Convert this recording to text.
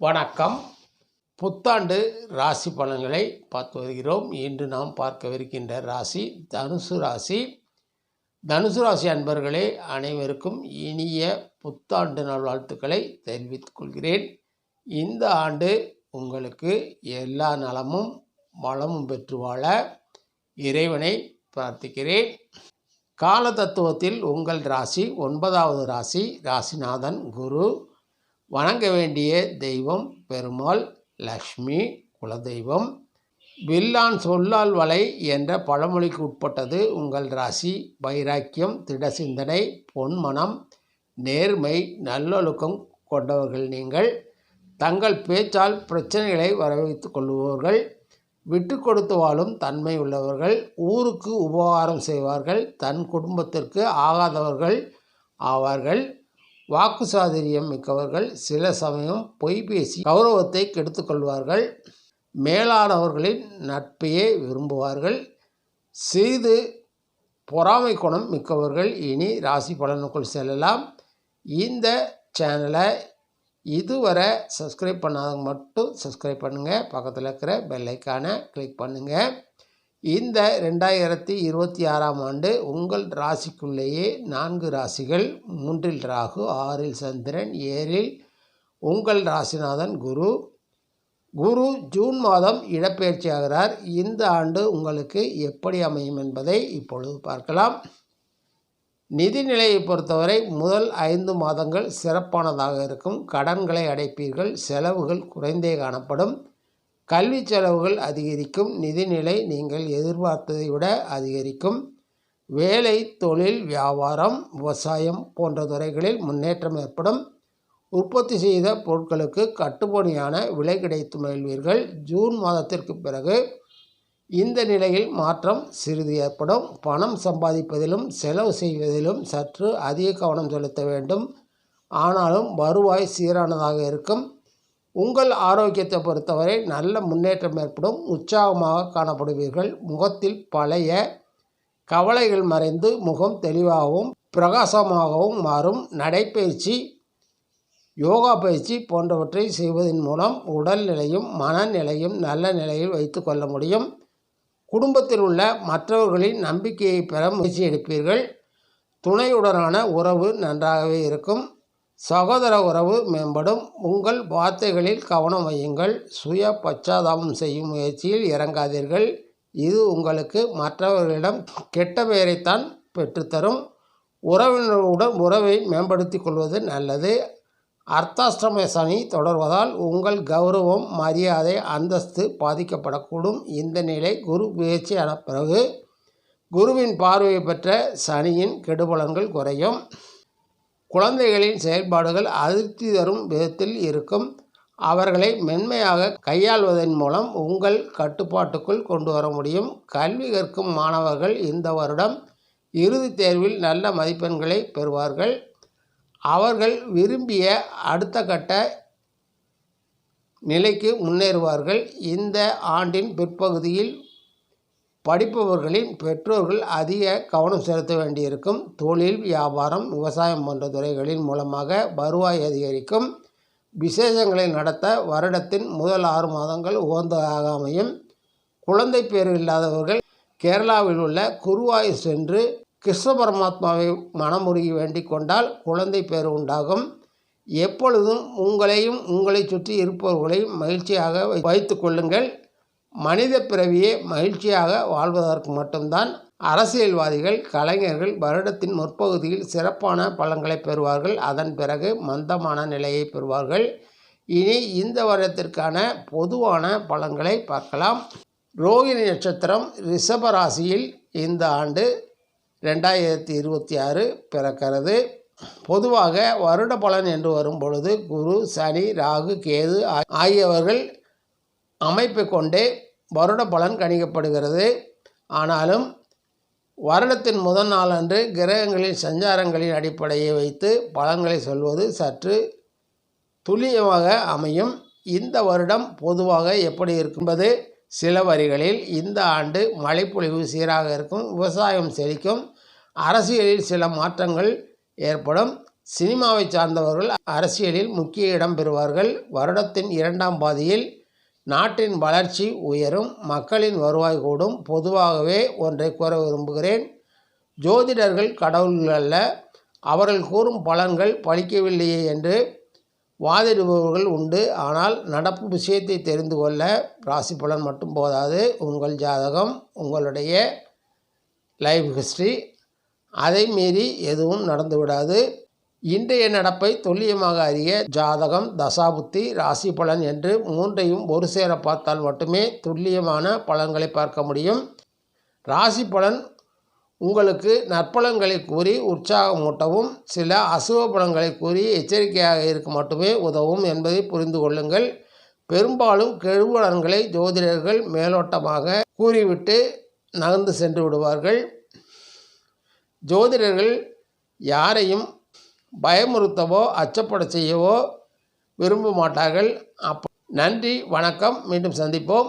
வணக்கம். புத்தாண்டு ராசி பலன்களை பார்த்து வருகிறோம். இன்று நாம் பார்க்கவிருக்கின்ற ராசி தனுசு ராசி. தனுசு ராசி அன்பர்களே அனைவருக்கும் இனிய புத்தாண்டு நல்வாழ்த்துக்களை தெரிவித்துக் கொள்கிறேன். இந்த ஆண்டு உங்களுக்கு எல்லா நலமும் வளமும் பெற்று வாழ இறைவனை பிரார்த்திக்கிறேன். கால தத்துவத்தில் உங்கள் ராசி ஒன்பதாவது ராசி ராசிநாதன் குரு. வணங்க வேண்டிய தெய்வம் பெருமாள் லக்ஷ்மி குலதெய்வம். வில்லான் சொல்லால் வலை என்ற பழமொழிக்கு உட்பட்டது உங்கள் ராசி. வைராக்கியம் திட சிந்தனை பொன்மனம் நேர்மை நல்லொழுக்கம் கொண்டவர்கள் நீங்கள். தங்கள் பேச்சால் பிரச்சனைகளை வரவைத்துக் கொள்ளுபவர்கள். விட்டு கொடுத்து வாழும் தன்மை உள்ளவர்கள். ஊருக்கு உபகாரம் செய்வார்கள். தன் குடும்பத்திற்கு ஆகாதவர்கள் ஆவார்கள். வாக்கு சாதுரியம் மிக்கவர்கள் சில சமயம் பொய் பேசி கௌரவத்தை கெடுத்து கொள்வார்கள் மேலானவர்களின் நட்பையே விரும்புவார்கள். சிறிது பொறாமை குணம் மிக்கவர்கள் இனி ராசி பலனுக்குள் செல்லலாம். இந்த சேனலை இதுவரை சப்ஸ்கிரைப் பண்ணாதவங்க மட்டும் சப்ஸ்கிரைப் பண்ணுங்கள் பக்கத்தில் இருக்கிற பெல்லைக்கானை கிளிக் பண்ணுங்கள் இந்த ரெண்டாயிரத்தி இருபத்தி ஆறாம் ஆண்டு உங்கள் ராசிக்குள்ளேயே நான்கு ராசிகள் மூன்றில் ராகு ஆறில் சந்திரன் ஏழில் உங்கள் ராசிநாதன் குரு. குரு ஜூன் மாதம் இடப்பெயர்ச்சியாகிறார். இந்த ஆண்டு உங்களுக்கு எப்படி அமையும் என்பதை இப்பொழுது பார்க்கலாம். நிதிநிலையை பொறுத்தவரை முதல் ஐந்து மாதங்கள் சிறப்பானதாக இருக்கும். கடன்களை அடைப்பீர்கள். செலவுகள் குறைந்தே காணப்படும். கல்வி செலவுகள் அதிகரிக்கும் நிதிநிலை நீங்கள் எதிர்பார்த்ததை விட அதிகரிக்கும். வேலை தொழில் வியாபாரம் விவசாயம் போன்ற துறைகளில் முன்னேற்றம் ஏற்படும். உற்பத்தி செய்த பொருட்களுக்கு கட்டுப்படியான விலை கிடைத்து மகிழ்வீர்கள். ஜூன் மாதத்திற்கு பிறகு இந்த நிலையில் மாற்றம் சிறிது ஏற்படும். பணம் சம்பாதிப்பதிலும் செலவு செய்வதிலும் சற்று அதிக கவனம் செலுத்த வேண்டும். ஆனாலும் வருவாய் சீரானதாக இருக்கும். உங்கள் ஆரோக்கியத்தை பொறுத்தவரை நல்ல முன்னேற்றம் ஏற்படும். உற்சாகமாக காணப்படுவீர்கள். முகத்தில் பழைய கவலைகள் மறைந்து முகம் தெளிவாகவும் பிரகாசமாகவும் மாறும். நடைப்பயிற்சி யோகா பயிற்சி போன்றவற்றை செய்வதன் மூலம் உடல்நிலையும் மனநிலையும் நல்ல நிலையில் வைத்து கொள்ள முடியும். குடும்பத்தில் உள்ள மற்றவர்களின் நம்பிக்கையை பெற முயற்சி எடுப்பீர்கள். துணையுடனான உறவு நன்றாகவே இருக்கும். சகோதர உறவு மேம்படும். உங்கள் வார்த்தைகளில் கவனம் வையுங்கள். சுய பச்சாதாபம் செய்யும் முயற்சியில் இறங்காதீர்கள். இது உங்களுக்கு மற்றவர்களிடம் கெட்ட பெயரைத்தான் பெற்றுத்தரும். உறவினர்களுடன் உறவை மேம்படுத்தி கொள்வது நல்லது. அர்த்தாஷ்டம சனி தொடர்வதால் உங்கள் கௌரவம் மரியாதை அந்தஸ்து பாதிக்கப்படக்கூடும். இந்த நிலை குரு முயற்சியான பிறகு குருவின் பார்வையை பெற்ற சனியின் கெடுபலன்கள் குறையும். குழந்தைகளின் செயல்பாடுகள் அதிருப்தி தரும் விதத்தில் இருக்கும். அவர்களை மென்மையாக கையாள்வதன் மூலம் உங்கள் கட்டுப்பாட்டுக்குள் கொண்டு வர முடியும். கல்வி கற்கும் மாணவர்கள் இந்த வருடம் இறுதித் தேர்வில் நல்ல மதிப்பெண்களை பெறுவார்கள். அவர்கள் விரும்பிய அடுத்த கட்ட நிலைக்கு முன்னேறுவார்கள். இந்த ஆண்டின் பிற்பகுதியில் படிப்பவர்களின் பெற்றோர்கள் அதிக கவனம் செலுத்த வேண்டியிருக்கும். தொழில் வியாபாரம் விவசாயம் போன்ற துறைகளின் மூலமாக வருவாய் அதிகரிக்கும். விசேஷங்களை நடத்த வருடத்தின் முதல் ஆறு மாதங்கள் உகந்ததாக அமையும் குழந்தை பேர் இல்லாதவர்கள் கேரளாவில் உள்ள குருவாய் சென்று கிருஷ்ண பரமாத்மாவை மனமுருகி வேண்டிக் கொண்டால் குழந்தை பேர் உண்டாகும். எப்பொழுதும் உங்களையும் உங்களை சுற்றி இருப்பவர்களையும் மகிழ்ச்சியாக வைத்து கொள்ளுங்கள். மனித பிறவியே மகிழ்ச்சியாக வாழ்வதற்கு மட்டும்தான் அரசியல்வாதிகள் கலைஞர்கள் வருடத்தின் முற்பகுதியில் சிறப்பான பலன்களை பெறுவார்கள். அதன் பிறகு மந்தமான நிலையை பெறுவார்கள். இனி இந்த வருடத்திற்கான பொதுவான பலன்களை பார்க்கலாம். ரோகிணி நட்சத்திரம் ரிஷபராசியில் இந்த ஆண்டு ரெண்டாயிரத்தி இருபத்தி ஆறு பிறக்கிறது. பொதுவாக வருட பலன் என்று வரும் பொழுது குரு சனி ராகு கேது ஆகியவர்கள் அமைப்பை கொண்டே வருட பலன் கணிக்கப்படுகிறது. ஆனாலும் வருடத்தின் முதல் நாளன்று கிரகங்களின் சஞ்சாரங்களின் அடிப்படையை வைத்து பலன்களை சொல்வது சற்று துல்லியமாக அமையும். இந்த வருடம் பொதுவாக எப்படி இருக்கும்போது சில வரிகளில் இந்த ஆண்டு மழைப்பொழிவு சீராக இருக்கும் விவசாயம் செழிக்கும் அரசியலில் சில மாற்றங்கள் ஏற்படும். சினிமாவை சார்ந்தவர்கள் அரசியலில் முக்கிய இடம் பெறுவார்கள். வருடத்தின் இரண்டாம் பாதியில் நாட்டின் வளர்ச்சி உயரும் மக்களின் வருவாய் கூடும். பொதுவாகவே ஒன்றை கூற விரும்புகிறேன். ஜோதிடர்கள் கடவுள்கள் அல்ல. அவர்கள் கூறும் பலன்கள் பழிக்கவில்லையே என்று வாதிடுபவர்கள் உண்டு. ஆனால் நடப்பு விஷயத்தை தெரிந்து கொள்ள ராசி பலன் மட்டும் போதாது. உங்கள் ஜாதகம் உங்களுடைய லைஃப் ஹிஸ்ட்ரி அதை மீறி எதுவும் நடந்துவிடாது. இன்றைய நடப்பை துல்லியமாக அறிய ஜாதகம் தசாபுத்தி ராசி பலன் என்று மூன்றையும் ஒரு சேர பார்த்தால் மட்டுமே துல்லியமான பலன்களை பார்க்க முடியும். ராசி பலன் உங்களுக்கு நற்பலன்களை கூறி உற்சாகமூட்டவும் சில அசுவ பலன்களை கூறி எச்சரிக்கையாக இருக்க மட்டுமே உதவும் என்பதை புரிந்து கொள்ளுங்கள். பெரும்பாலும் கெழுவலன்களை ஜோதிடர்கள் மேலோட்டமாக கூறிவிட்டு நகர்ந்து சென்று விடுவார்கள். ஜோதிடர்கள் யாரையும் பயமுறுத்தவோ அச்சப்பட செய்யவோ விரும்ப மாட்டார்கள் அப் நன்றி வணக்கம். மீண்டும் சந்திப்போம்.